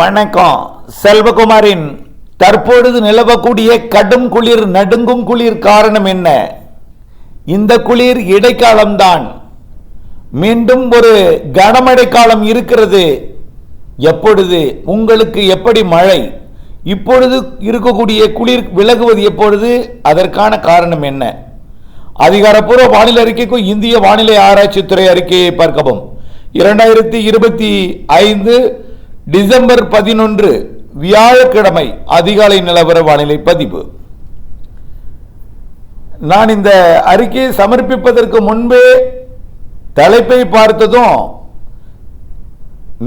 வணக்கம். செல்வகுமாரின் தற்பொழுது நிலவக்கூடிய கடும் குளிர் நடுங்கும் குளிர் காரணம் என்ன? இந்த குளிர் இடைக்காலம்தான். மீண்டும் ஒரு கனமழை காலம் இருக்கிறது. எப்பொழுது? உங்களுக்கு எப்படி மழை? இப்பொழுது இருக்கக்கூடிய குளிர் விலகுவது எப்பொழுது? அதற்கான காரணம் என்ன? அதிகாரப்பூர்வ வானிலை அறிக்கைக்கும் இந்திய வானிலை ஆராய்ச்சித்துறை அறிக்கையை பார்க்கவும். இரண்டாயிரத்தி இருபத்தி ஐந்து டிசம்பர் பதினொன்று வியாழக்கிழமை அதிகாலை நிலவர வானிலை பதிவு. நான் இந்த அறிக்கையை சமர்ப்பிப்பதற்கு முன்பே தலைப்பை பார்த்ததும்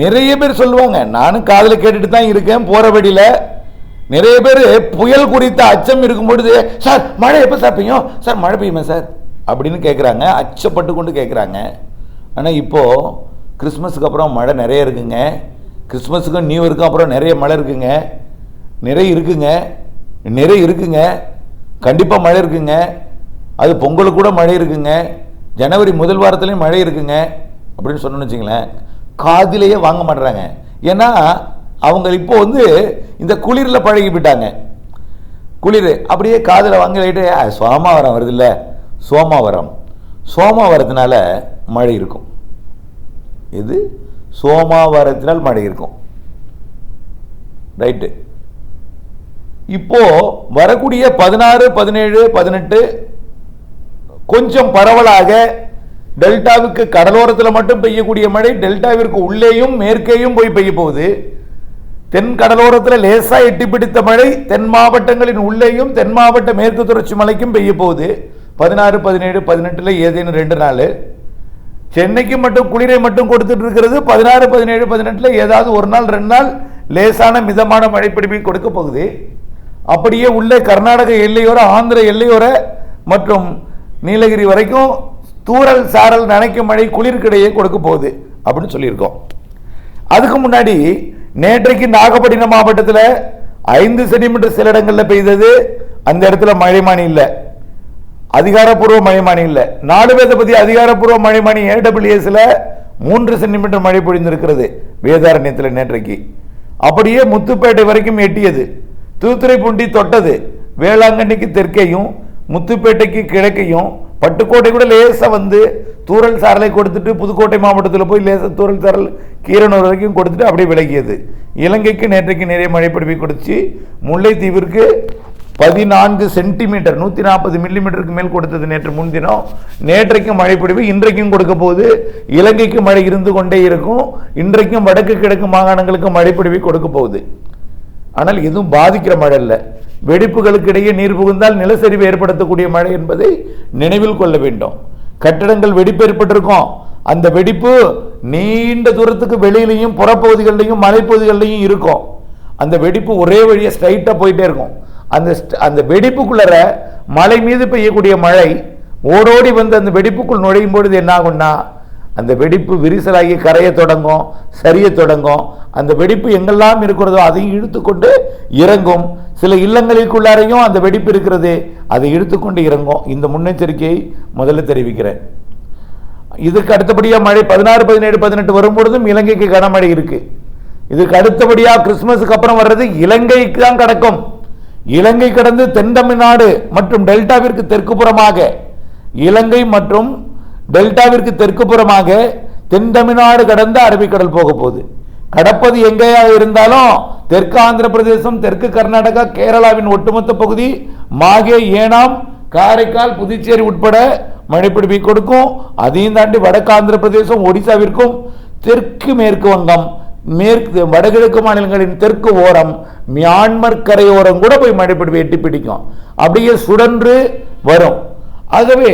நிறைய பேர் சொல்லுவாங்க நானும் காதில் கேட்டுட்டு தான் இருக்கேன் போற வழியில. நிறைய பேர் புயல் குறித்த அச்சம் இருக்கும் பொழுது சார் மழை எப்போ சார் பெய்யும்? சார் மழை பெய்யுமா சார்? அப்படின்னு கேட்குறாங்க அச்சப்பட்டு கொண்டு கேட்குறாங்க ஆனால் இப்போது கிறிஸ்மஸுக்கு அப்புறம் மழை நிறைய இருக்குங்க. கிறிஸ்மஸுக்கும் நியூ இயருக்கும் அப்புறம் நிறைய மழை இருக்குங்க. நிறைய இருக்குங்க. நிறைய இருக்குங்க. கண்டிப்பாக மழை இருக்குங்க. அது பொங்கலுக்கு கூட மழை இருக்குங்க. ஜனவரி முதல் வாரத்துலேயும் மழை இருக்குங்க. அப்படின்னு சொன்னோன்னு வச்சுங்களேன் காதிலேயே வாங்க மாட்டுறாங்க ஏன்னா அவங்க இப்போ வந்து இந்த குளிரில் பழகி போயிட்டாங்க. குளிர் அப்படியே காதில் வாங்கிட்டு சோமாவரம் வருது இல்லை சோமாவரம். சோமாவரத்தினால மழை இருக்கும். இது சோமாவாரத்தினால் மழை இருக்கும். ரைட்டு இப்போ வரக்கூடிய பதினாறு பதினேழு பதினெட்டு கொஞ்சம் பரவலாக டெல்டாவுக்கு கடலோரத்தில் மட்டும் பெய்யக்கூடிய மழை டெல்டாவிற்கு உள்ளேயும் மேற்கேயும் போய் பெய்ய போகுது. தென் கடலோரத்தில் லேசாக எட்டி பிடித்த மழை தென் மாவட்டங்களின் உள்ளேயும் தென் மாவட்ட மேற்கு தொடர்ச்சி மலைக்கும் பெய்ய போகுது. பதினாறு பதினேழு பதினெட்டில் ஏதேனும் ரெண்டு நாள். சென்னைக்கு மட்டும் குளிரை மட்டும் கொடுத்துட்டு இருக்கிறது பதினாறு பதினேழு பதினெட்டில் ஏதாவது ஒரு நாள் ரெண்டு நாள் லேசான மிதமான மழை பிடிப்பை கொடுக்க போகுது. அப்படியே உள்ளே கர்நாடக எல்லையோர ஆந்திர எல்லையோர மற்றும் நீலகிரி வரைக்கும் தூரல் சாரல் நனைக்கும் மழை குளிர்கிடையே கொடுக்க போகுது அப்படின்னு சொல்லியிருக்கோம். அதுக்கு முன்னாடி நேற்றைக்கு நாகப்பட்டினம் மாவட்டத்தில் ஐந்து சென்டிமீட்டர் சில இடங்களில் பெய்தது. அந்த இடத்துல மழைமானி இல்லை. அதிகாரப்பூர்வ மழைமானி இல்லை நாடு பற்றி அதிகாரப்பூர்வ மழைமானி ஏடபிள்யூஎஸில் மூன்று சென்டிமீட்டர் மழை பொழிந்திருக்கிறது வேதாரண்யத்தில் நேற்றைக்கு. அப்படியே முத்துப்பேட்டை வரைக்கும் எட்டியது. தூத்துறைப்பூண்டி தொட்டது. வேளாங்கண்ணிக்கு தெற்கையும் முத்துப்பேட்டைக்கு கிழக்கையும் பட்டுக்கோட்டை கூட லேசாக வந்து தூரல் சாரலை கொடுத்துட்டு புதுக்கோட்டை மாவட்டத்தில் போய் லேசாக தூரல் சாரல் கீரனூர் வரைக்கும் கொடுத்துட்டு அப்படியே விலகியது. இலங்கைக்கு நேற்றைக்கு நிறைய மழை பொழிவை கொடுத்து முல்லைத்தீவிற்கு பதினான்கு சென்டிமீட்டர் நூற்றி நாற்பது மில்லிமீட்டருக்கு மேல் கொடுத்தது நேற்று முன்தினம். நேற்றைக்கும் மழை பொழிவு இன்றைக்கும் கொடுக்க போது இலங்கைக்கு மழை இருந்து கொண்டே இருக்கும். இன்றைக்கும் வடக்கு கிழக்கு மாகாணங்களுக்கு மழை பொழிவை கொடுக்க போகுது. ஆனால் எதுவும் பாதிக்கிற மழை இல்லை வெடிப்புகளுக்கு இடையே நீர் புகுந்தால் நிலச்சரிவு ஏற்படுத்தக்கூடிய மழை என்பதை நினைவில் கொள்ள வேண்டும். கட்டடங்கள் வெடிப்பு ஏற்பட்டிருக்கும். அந்த வெடிப்பு நீண்ட தூரத்துக்கு வெளியிலையும் புறப்பகுதிகளிலையும் மலைப்பகுதிகளிலையும் இருக்கும். அந்த வெடிப்பு ஒரே வழியாக ஸ்ட்ரைட்டாக போயிட்டே இருக்கும். அந்த அந்த வெடிப்புக்குள்ளற மலை மீது பெய்யக்கூடிய மழை ஓடோடி வந்து அந்த வெடிப்புக்குள் நுழையும் பொழுது என்ன ஆகும்னா அந்த வெடிப்பு விரிசலாகி கரைய தொடங்கும் சரிய தொடங்கும். அந்த வெடிப்பு எங்கெல்லாம் இருக்கிறதோ அதையும் இழுத்துக்கொண்டு இறங்கும். சில இல்லங்களுக்குள்ளாரையும் அந்த வெடிப்பு இருக்கிறது அதை இழுத்துக்கொண்டு இறங்கும். இந்த முன்னெச்சரிக்கையை முதல்ல தெரிவிக்கிறேன். இதுக்கு அடுத்தபடியாக மழை பதினாறு பதினேழு பதினெட்டு வரும்பொழுதும் இலங்கைக்கு கனமழை இருக்குது இதுக்கு அடுத்தபடியாக கிறிஸ்மஸுக்கு அப்புறம் வர்றது இலங்கைக்கு தான் கிடக்கும். இலங்கை கடந்து தென் தமிழ்நாடு மற்றும் டெல்டாவிற்கு தெற்கு புறமாக இலங்கை மற்றும் டெல்டாவிற்கு தெற்கு புறமாக தென் தமிழ்நாடு கடந்து அரபிக்கடல் போக போகுது. கடப்பது எங்கேயா இருந்தாலும் தெற்கு ஆந்திர பிரதேசம் தெற்கு கர்நாடகா கேரளாவின் ஒட்டுமொத்த பகுதி மாகே ஏனாம் காரைக்கால் புதுச்சேரி உட்பட மழைப்பிடிப்பை கொடுக்கும் அதையும் தாண்டி வடக்கு ஆந்திர பிரதேசம் ஒடிசாவிற்கும் தெற்கு மேற்கு வங்கம் மேற்கு வடகிழக்கு மாநிலங்களின் தெற்கு ஓரம் மியான்மர் கரையோரம் கூட போய் மழைப்பிடிப்பை எட்டி பிடிக்கும். அப்படியே சுடன்று வரும். ஆகவே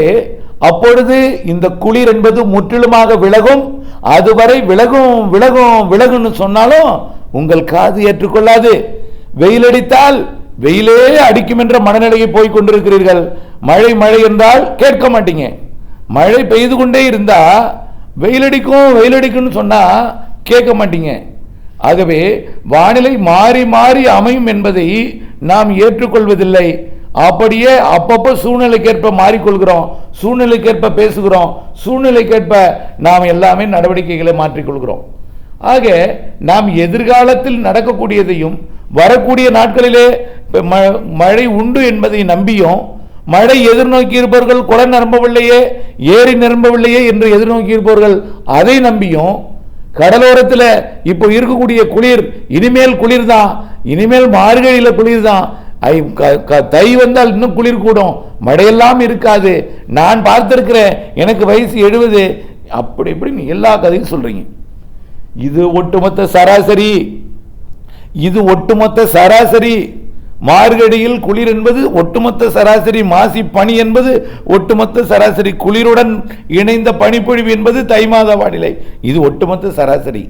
அப்பொழுது இந்த குளிர் என்பது முற்றிலுமாக விலகும். அதுவரை விலகும் விலகும் விலகுன்னு சொன்னாலும் உங்கள் காது ஏற்றுக்கொள்ளாது. வெயில் அடித்தால் வெயிலே அடிக்கும் என்ற மனநிலையை போய் கொண்டிருக்கிறீர்கள். மழை மழை என்றால் கேட்க மாட்டீங்க. மழை பெய்து கொண்டே இருந்தா வெயில் அடிக்கும்னு சொன்னா கேட்க மாட்டீங்க. ஆகவே வானிலை மாறி மாறி அமையும் என்பதை நாம் ஏற்றுக்கொள்வதில்லை. அப்படியே அப்பப்போ சூழ்நிலைக்கேற்ப மாறிக்கொள்கிறோம். சூழ்நிலைக்கேற்ப பேசுகிறோம். சூழ்நிலைக்கேற்ப நாம் எல்லாமே நடவடிக்கைகளை மாற்றிக்கொள்கிறோம். ஆக நாம் எதிர்காலத்தில் நடக்கக்கூடியதையும் வரக்கூடிய நாட்களிலே ம- மழை உண்டு என்பதை நம்பியும் மழை எதிர்நோக்கி இருப்பவர்கள் குளம் நிரம்பவில்லையே ஏரி நிரம்பவில்லையே என்று எதிர்நோக்கி இருப்பவர்கள் அதை நம்பியும் கடலோரத்தில் இப்போ இருக்கக்கூடிய குளிர் இனிமேல் குளிர் தான் இனிமேல் மார்கழியில் குளிர் தான் ஐ க- க- தை வந்தால் இன்னும் குளிர் கூடும். மழையெல்லாம் இருக்காது. நான் பார்த்துருக்கிறேன் எனக்கு வயசு எழுபது அப்படி இப்படின்னு எல்லா கதையும் சொல்றீங்க. இது ஒட்டுமொத்த சராசரி. இது ஒட்டுமொத்த சராசரி. மார்கடியில் குளிர் என்பது ஒட்டுமொத்த சராசரி மாசி பனி என்பது ஒட்டுமொத்த சராசரி குளிருடன் இணைந்த பனிப்பொழிவு என்பது தை மாத வானிலை. இது ஒட்டுமொத்த சராசரி.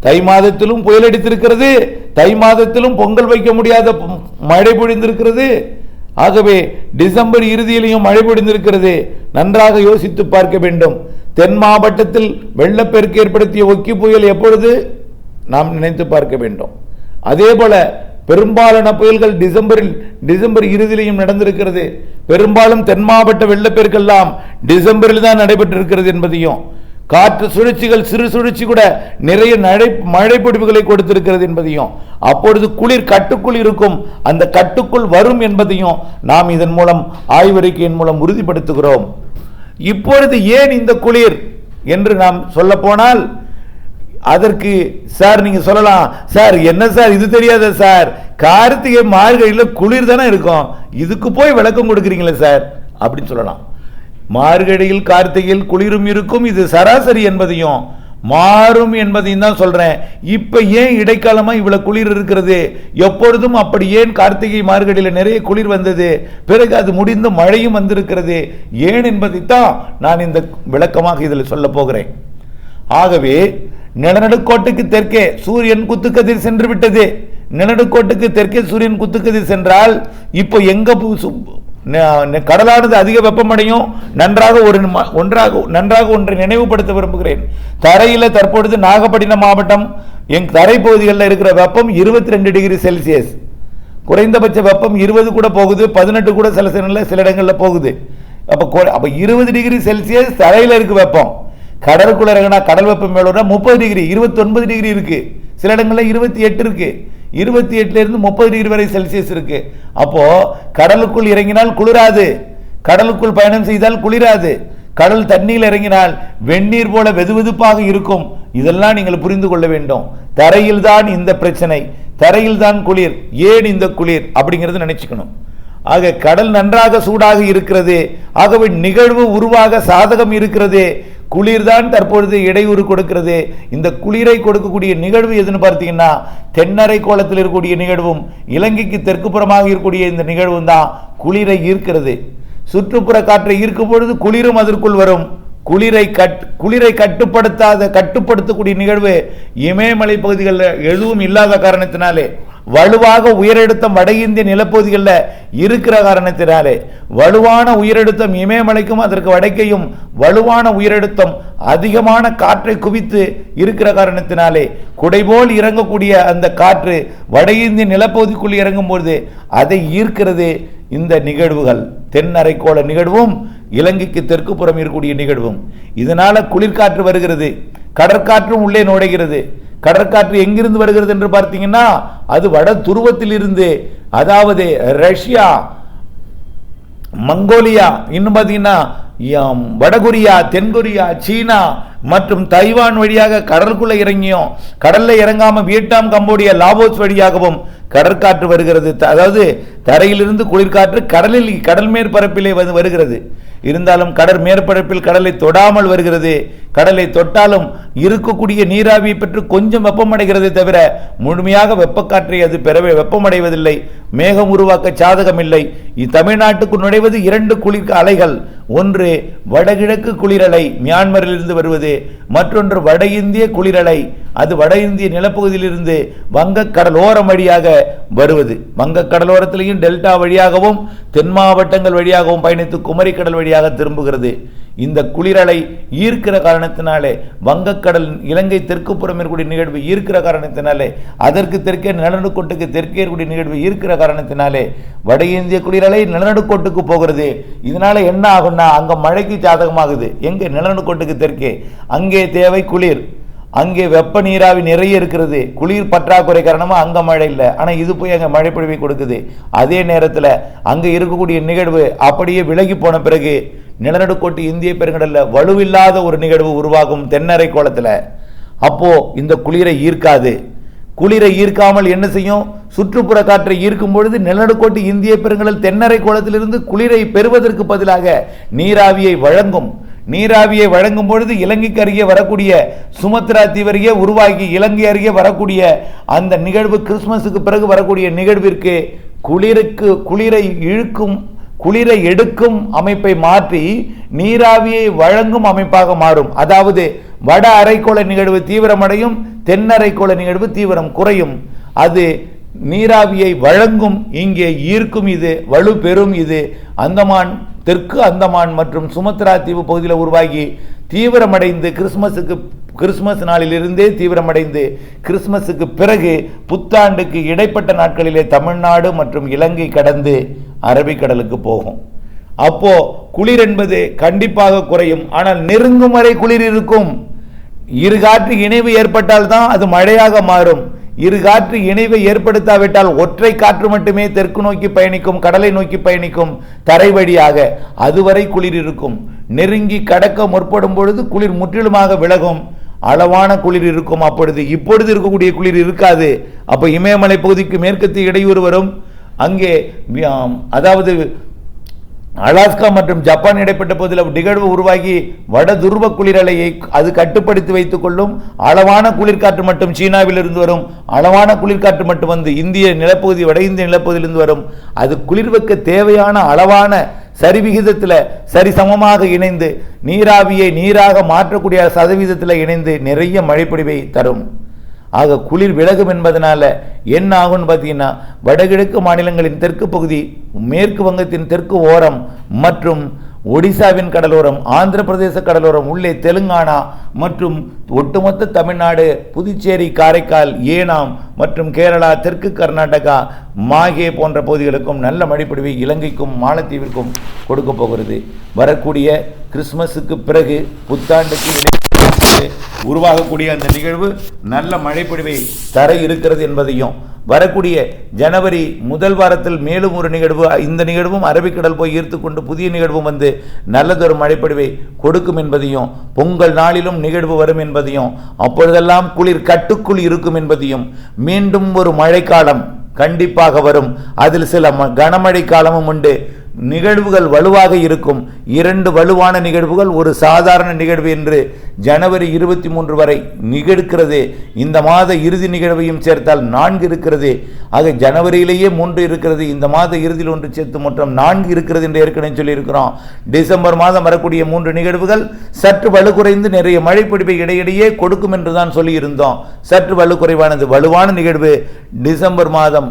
தை மாதத்திலும் புயல் அடித்திருக்கிறது. தை மாதத்திலும் பொங்கல் வைக்க முடியாத மழை பொழிந்திருக்கிறது. ஆகவே டிசம்பர் இறுதியிலையும் மழை பொழிந்திருக்கிறது. நன்றாக யோசித்து பார்க்க வேண்டும். தென் மாவட்டத்தில் வெள்ளப்பெருக்கு ஏற்படுத்திய ஒக்கி புயல் எப்பொழுது? நாம் நினைத்து பார்க்க வேண்டும். அதே போல பெரும்பாலான புயல்கள் டிசம்பரில் டிசம்பர் இறுதியிலையும் நடந்திருக்கிறது. பெரும்பாலும் தென் மாவட்ட வெள்ளப்பெருக்கெல்லாம் டிசம்பரில் தான் நடைபெற்றிருக்கிறது என்பதையும் காற்று சுழற்சிகள் சிறு சுழற்சி கூட நிறைய நடை மழை பொழிவுகளை கொடுத்திருக்கிறது என்பதையும் அப்பொழுது குளிர் கட்டுக்குள் இருக்கும் அந்த கட்டுக்குள் வரும் என்பதையும் நாம் இதன் மூலம் ஆய்வறிக்கையின் மூலம் உறுதிப்படுத்துகிறோம். இப்பொழுது ஏன் இந்த குளிர் என்று நாம் சொல்ல போனால் அதற்கு சார் நீங்க சொல்லலாம். சார் என்ன சார்? இது தெரியாத சார். கார்த்திகை மார்கழியில் குளிர் தானே இருக்கும். இதுக்கு போய் விளக்கம் கொடுக்குறீங்களே சார். அப்படின்னு சொல்லலாம். மார்கழியில் கார்த்திகையில் குளிரும் இருக்கும். இது சராசரி என்பதையும் மாறும் என்பதையும் தான் சொல்கிறேன் இப்போ ஏன் இடைக்காலமாக இவ்வளோ குளிர் இருக்கிறது? எப்பொழுதும் அப்படி ஏன் கார்த்திகை மார்கடியில் நிறைய குளிர் வந்தது? பிறகு அது முடிந்து மழையும் வந்திருக்கிறது. ஏன் என்பதைத்தான் நான் இந்த விளக்கமாக இதில் சொல்ல போகிறேன். ஆகவே நிலநடுக்கோட்டுக்கு தெற்கே சூரியன் குத்துக்கதிர் சென்று விட்டது நிலநடுக்கோட்டுக்கு தெற்கே சூரியன் குத்துக்கதிர் சென்றால் இப்போ எங்க கடலானது அதிக வெப்பமடையும். நன்றாக ஒரு ஒன்றாக நன்றாக ஒன்றை நினைவுபடுத்த விரும்புகிறேன். தரையில் தற்பொழுது நாகப்பட்டினம் மாவட்டம் எங் தரைப்பகுதிகளில் இருக்கிற வெப்பம் இருபத்தி ரெண்டு டிகிரி செல்சியஸ். குறைந்தபட்ச வெப்பம் இருபது கூட போகுது பதினெட்டு கூட சில சில சில இடங்களில் போகுது. அப்போ அப்போ இருபது டிகிரி செல்சியஸ் தரையில் இருக்கு வெப்பம். கடலுக்குள்ள இறங்கினா கடல் வெப்பம் மேலோட முப்பது டிகிரி இருபத்தொன்பது டிகிரி இருக்கு. சில இடங்களில் இருபத்தி எட்டு இருக்கு. இருபத்தி எட்டுல இருந்து முப்பது டிகிரி வரை செல்சியஸ் இருக்கு. அப்போ கடலுக்குள் இறங்கினால் குளிராது. கடலுக்குள் பயணம் செய்தால் குளிராது. கடல் தண்ணீர் இறங்கினால் வெந்நீர் போல வெதுவெதுப்பாக இருக்கும். இதெல்லாம் நீங்கள் புரிந்து கொள்ள வேண்டும். தரையில் தான் இந்த பிரச்சனை. தரையில் தான் குளிர். ஏன் இந்த குளிர்? அப்படிங்கிறது நினைச்சுக்கணும். ஆக கடல் நன்றாக சூடாக இருக்கிறது. ஆகவே நிகழ்வு உருவாக சாதகம் இருக்கிறது. குளிர்தான் தற்பொழுது இடையூறு கொடுக்கிறது. இந்த குளிரை கொடுக்கக்கூடிய நிகழ்வு எதுன்னு பார்த்தீங்கன்னா தென்னரை கோலத்தில் இருக்கக்கூடிய நிகழ்வும் இலங்கைக்கு தெற்கு புறமாக இருக்கக்கூடிய இந்த நிகழ்வும் தான் குளிரை ஈர்க்கிறது. சுற்றுப்புற காற்றை ஈர்க்கும் பொழுது குளிரும் அதற்குள் வரும். குளிரை கட் குளிரை கட்டுப்படுத்தாத கட்டுப்படுத்தக்கூடிய நிகழ்வு இமயமலை பகுதிகளில் எதுவும் இல்லாத காரணத்தினாலே வலுவாக உயரழுத்தம் வட இந்திய நிலப்பகுதிகளில் இருக்கிற காரணத்தினாலே வலுவான உயரழுத்தம் இமயமலைக்கும் அதற்கு வடக்கையும் வலுவான உயரழுத்தம் அதிகமான காற்றை குவித்து இருக்கிற காரணத்தினாலே குடைபோல் இறங்கக்கூடிய அந்த காற்று வட இந்திய நிலப்பகுதிக்குள் இறங்கும்போது அதை ஈர்க்கிறது இந்த நிகழ்வுகள். தென் அரைக்கோள நிகழ்வும் இலங்கைக்கு தெற்கு புறம் இருக்கக்கூடிய நிகழ்வும். இதனால குளிர்காற்று வருகிறது. கடற்காற்றும் உள்ளே நுழைகிறது. கடற்காற்று எங்கிருந்து வருகிறது என்று பார்த்தீங்கன்னா அது வட துருவத்திலிருந்து அதாவது ரஷ்யா மங்கோலியா இன்னும் பார்த்தீங்கன்னா வடகொரியா தென்கொரியா சீனா மற்றும் தைவான் வழியாக கடலுக்குள்ள இறங்கியும் கடல்ல இறங்காம வியட்நாம் கம்போடியா லாவோஸ் வழியாகவும் கடற்காற்று வருகிறது. த- அதாவது தரையிலிருந்து குளிர்காற்று கடலில் கடல் மேற்பரப்பிலே வந்து வருகிறது. இருந்தாலும் கடல் மேற்பரப்பில் கடலை தொடாமல் வருகிறது. கடலை தொட்டாலும் இருக்கக்கூடிய நீராவியை பெற்று கொஞ்சம் வெப்பமடைகிறதே தவிர முழுமையாக வெப்பக்காற்றை அது பெறவே வெப்பமடைவதில்லை. மேகம் உருவாக்க சாதகம் இல்லை தமிழ்நாட்டுக்கு நுழைவது இரண்டு குளிர் அலைகள். ஒன்று வடகிழக்கு குளிரலை மியான்மரிலிருந்து வருவது. மற்றொன்று வட இந்திய குளிரலை. அது வட இந்திய நிலப்பகுதியிலிருந்து வங்கக்கடலோரம் வழியாக வருவது. வங்கக்கடலோரத்திலையும் டெல்டா வழியாகவும் தென் மாவட்டங்கள் வழியாகவும் பயணித்து குமரிக்கடல் வழியாக திரும்புகிறது. இந்த குளிரலை ஈர்க்கிற காரணத்தினாலே வங்கக்கடல் இலங்கை தெற்கு புறம் இருக்கக்கூடிய நிகழ்வு ஈர்க்கிற காரணத்தினாலே அதற்கு தெற்கே நிலநடுக்கோட்டுக்கு தெற்கே இருக்கக்கூடிய நிகழ்வு ஈர்க்கிற காரணத்தினாலே வட இந்திய குளிரலை நிலநடுக்கோட்டுக்கு போகிறது. இதனால என்ன ஆகும்னா அங்கே மழைக்கு சாதகமாகுது எங்கே? நிலநடுக்கோட்டுக்கு தெற்கே. அங்கே தேவை குளிர். அங்கே வெப்ப நீராவி நிறைய இருக்கிறது. குளிர் பற்றாக்குறை காரணமாக அங்கே மழை இல்லை. ஆனால் இது போய் அங்கே மழை பொழிவை கொடுக்குது. அதே நேரத்தில் அங்கே இருக்கக்கூடிய நிகழ்வு அப்படியே விலகி போன பிறகு நிலநடுக்கோட்டு இந்திய பெருங்கடலில் வலுவில்லாத ஒரு நிகழ்வு உருவாகும் தென்னரை கோலத்தில். அப்போது இந்த குளிரை ஈர்க்காது. குளிரை ஈர்க்காமல் என்ன செய்யும்? சுற்றுப்புற காற்றை ஈர்க்கும் பொழுது நிலநடுக்கோட்டு இந்திய பெருங்கடல் தென்னரை கோலத்திலிருந்து குளிரை பெறுவதற்கு பதிலாக நீராவியை வழங்கும். நீராவியை வழங்கும் பொழுது இலங்கைக்கு அருகே வரக்கூடிய சுமத்ரா தீவருகே உருவாகி இலங்கை அருகே வரக்கூடிய அந்த நிகழ்வு கிறிஸ்மஸுக்கு பிறகு வரக்கூடிய நிகழ்விற்கு குளிருக்கு குளிரை இழுக்கும் குளிரை எடுக்கும் அமைப்பை மாற்றி நீராவியை வழங்கும் அமைப்பாக மாறும். அதாவது வட அரைக்கோள நிகழ்வு தீவிரமடையும் தென் அரைக்கோள நிகழ்வு தீவிரம் குறையும். அது நீராவியை வழங்கும் இங்கே ஈர்க்கும் இது வலு பெறும் இது. அந்தமான் தெற்கு அந்தமான் மற்றும் சுமத்ரா தீவு பகுதியில் உருவாகி தீவிரமடைந்து கிறிஸ்மஸுக்கு கிறிஸ்மஸ் நாளிலிருந்தே தீவிரமடைந்து கிறிஸ்மஸுக்கு பிறகு புத்தாண்டுக்கு இடைப்பட்ட நாட்களிலே தமிழ்நாடு மற்றும் இலங்கை கடந்து அரபிக்கடலுக்கு போகும். அப்போ குளிர் என்பது கண்டிப்பாக குறையும். ஆனால் நெருங்கும் வரை குளிர் இருக்கும். இரு காற்று இணைவு ஏற்பட்டால் தான் அது மழையாக மாறும். இரு காற்று இணைவை ஏற்படுத்தாவிட்டால் ஒற்றை காற்று மட்டுமே தெற்கு நோக்கி பயணிக்கும் கடலை நோக்கி பயணிக்கும் தரை வழியாக அதுவரை குளிர் இருக்கும். நெருங்கி கடக்க முற்படும் பொழுது குளிர் முற்றிலுமாக விலகும். அளவான குளிர் இருக்கும் அப்பொழுது. இப்பொழுது இருக்கக்கூடிய குளிர் இருக்காது. அப்போ இமயமலை பகுதிக்கு மேற்கத்திய இடையூறு வரும். அங்கே அதாவது அலாஸ்கா மற்றும் ஜப்பான் இடைப்பட்ட பகுதியில் நிகழ்வு உருவாகி வட துருவ குளிரலையை அது கட்டுப்படுத்தி வைத்துக் கொள்ளும் அளவான குளிர்காற்று மட்டும் சீனாவிலிருந்து வரும். அளவான குளிர்காற்று மட்டும் வந்து இந்திய நிலப்பகுதி வட இந்திய நிலப்பகுதியிலிருந்து வரும். அது குளிர்வக்க தேவையான அளவான சரிவிகிதத்தில் சரிசமமாக இணைந்து நீராவியை நீராக மாற்றக்கூடிய சதவீதத்தில் இணைந்து நிறைய மழைப்பொழிவை தரும். ஆக குளிர் விலகும் என்பதனால என்ன ஆகும்னு பார்த்தீங்கன்னா வடகிழக்கு மாநிலங்களின் தெற்கு பகுதி மேற்கு வங்கத்தின் தெற்கு ஓரம் மற்றும் ஒடிசாவின் கடலோரம் ஆந்திர பிரதேச கடலோரம் உள்ளே தெலுங்கானா மற்றும் ஒட்டுமொத்த தமிழ்நாடு புதுச்சேரி காரைக்கால் ஏனாம் மற்றும் கேரளா தெற்கு கர்நாடகா மாகே போன்ற பகுதிகளுக்கும் நல்ல மழைப்பொழிவை இலங்கைக்கும் மாலத்தீவிற்கும் கொடுக்க போகிறது. வரக்கூடிய கிறிஸ்மஸுக்கு பிறகு புத்தாண்டுக்கு உருவாகக்கூடிய அந்த நிகழ்வு நல்ல மழைப்பொழிவை தர இருக்கிறது என்பதையும் வரக்கூடிய ஜனவரி முதல் வாரத்தில் மேலும் ஒரு நிகழ்வு இந்த நிகழ்வும் அரபிக்கடல் போய் ஈர்த்து கொண்டு புதிய நிகழ்வும் வந்து நல்லதொரு மழைப்பொழிவை கொடுக்கும் என்பதையும் பொங்கல் நாளிலும் நிகழ்வு வரும் என்பதையும் அப்பொழுதெல்லாம் குளிர் கட்டுக்குள் இருக்கும் என்பதையும் மீண்டும் ஒரு மழைக்காலம் கண்டிப்பாக வரும். அதில் சில ம- கனமழை காலமும் உண்டு. நிகழ்வுகள் வலுவாக இருக்கும். இரண்டு வலுவான நிகழ்வுகள் ஒரு சாதாரண நிகழ்வு என்று ஜனவரி இருபத்தி மூன்று வரை நிகழ்கிறது. இந்த மாத இறுதி நிகழ்வையும் சேர்த்தால் நான்கு இருக்கிறது. ஆக ஜனவரியிலேயே மூன்று இருக்கிறது இந்த மாத இறுதியில் ஒன்று சேர்த்து மொத்தம் நான்கு இருக்கிறது என்று ஏற்கனவே சொல்லியிருக்கிறோம். டிசம்பர் மாதம் வரக்கூடிய மூன்று நிகழ்வுகள் சற்று வலு குறைந்து நிறைய மழை பிடிப்பை இடையிடையே கொடுக்கும் என்று தான் சொல்லியிருந்தோம். சற்று வலு குறைவானது வலுவான நிகழ்வு டிசம்பர் மாதம்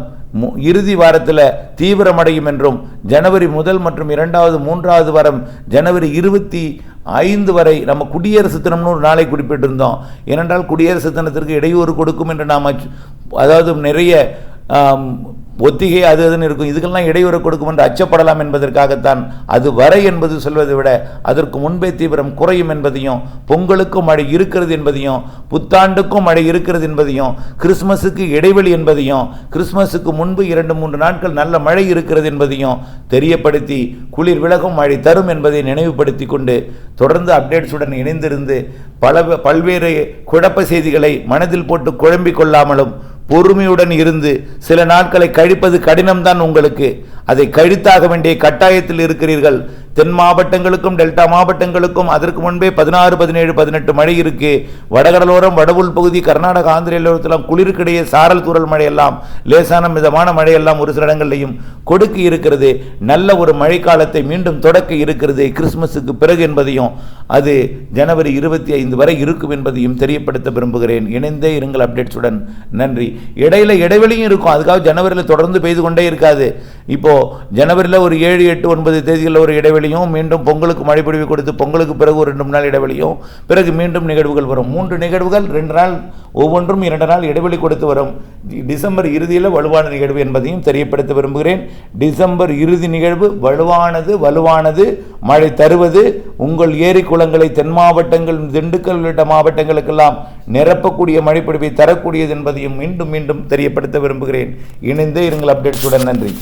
இறுதி வாரத்தில் தீவிரமடையும் என்றும் ஜனவரி முதல் மற்றும் இரண்டாவது மூன்றாவது வாரம் ஜனவரி இருபத்தி ஐந்து வரை நம்ம குடியரசு தினம்னு ஒரு நாளை குறிப்பிட்டிருந்தோம். ஏனென்றால் குடியரசு தினத்திற்கு இடையூறு கொடுக்கும் என்று நாம் அதாவது நிறைய ஒத்திகை அது அதுன்னு இருக்கும். இதுக்கெல்லாம் இடையூறு கொடுக்கும் என்று அச்சப்படலாம் என்பதற்காகத்தான் அது வரை என்பது சொல்வதை விட அதற்கு முன்பே தீவிரம் குறையும் என்பதையும் பொங்கலுக்கும் மழை இருக்கிறது என்பதையும் புத்தாண்டுக்கும் மழை இருக்கிறது என்பதையும் கிறிஸ்மஸுக்கு இடைவெளி என்பதையும் கிறிஸ்மஸுக்கு முன்பு இரண்டு மூன்று நாட்கள் நல்ல மழை இருக்கிறது என்பதையும் தெரியப்படுத்தி குளிர் விலகும் மழை தரும் என்பதை நினைவுபடுத்தி கொண்டு தொடர்ந்து அப்டேட்ஸுடன் இணைந்திருந்து பல பல்வேறு குழப்ப செய்திகளை மனதில் போட்டு குழம்பிக் கொள்ளாமலும் பொறுமையுடன் இருந்து சில நாட்களை கழிப்பது கடினம்தான் உங்களுக்கு. அதை கழித்தாக வேண்டிய கட்டாயத்தில் இருக்கிறீர்கள். தென் மாவட்டங்களுக்கும் டெல்டா மாவட்டங்களுக்கும் அதற்கு முன்பே பதினாறு பதினேழு பதினெட்டு மழை இருக்கு. வடகடலோரம் வடவுள் பகுதி கர்நாடக ஆந்திர எல்லோரத்திலும் குளிருக்கிடையே சாரல் தூரல் மழையெல்லாம் லேசான மிதமான மழையெல்லாம் ஒரு சில இடங்கள்லையும் கொடுக்க இருக்கிறது. நல்ல ஒரு மழைக்காலத்தை மீண்டும் தொடக்க இருக்கிறது. கிறிஸ்துமஸுக்கு பிறகு என்பதையும் அது ஜனவரி இருபத்தி ஐந்து வரை இருக்கும் என்பதையும் தெரியப்படுத்த விரும்புகிறேன். இணைந்தே இருங்கள் அப்டேட்ஸுடன். நன்றி. இடையில இடைவெளியும் இருக்கும். அதுக்காக ஜனவரியில் தொடர்ந்து பெய்து கொண்டே இருக்காது. இப்போ ஜனவரியில் ஒரு ஏழு எட்டு ஒன்பது தேதிகளில் ஒரு இடைவெளி இடைவெளியும் மீண்டும் பொங்கலுக்கு மழை பொழிவு கொடுத்து பொங்கலுக்கு பிறகு ஒரு ரெண்டு நாள் இடைவெளியும் பிறகு மீண்டும் நிகழ்வுகள் வரும். மூன்று நிகழ்வுகள் ரெண்டு நாள் ஒவ்வொன்றும் இரண்டு நாள் இடைவெளி கொடுத்து வரும். டிசம்பர் இறுதியில் வலுவான நிகழ்வு என்பதையும் தெரியப்படுத்த விரும்புகிறேன். டிசம்பர் இறுதி நிகழ்வு வலுவானது வலுவானது மழை தருவது உங்கள் ஏரி குளங்களை தென் மாவட்டங்கள் திண்டுக்கல் உள்ளிட்ட மாவட்டங்களுக்கெல்லாம் நிரப்பக்கூடிய மழைப்பொழிவை தரக்கூடியது என்பதையும் மீண்டும் மீண்டும் தெரியப்படுத்த விரும்புகிறேன். இணைந்தே இருங்கள் அப்டேட்ஸுடன் நன்றி.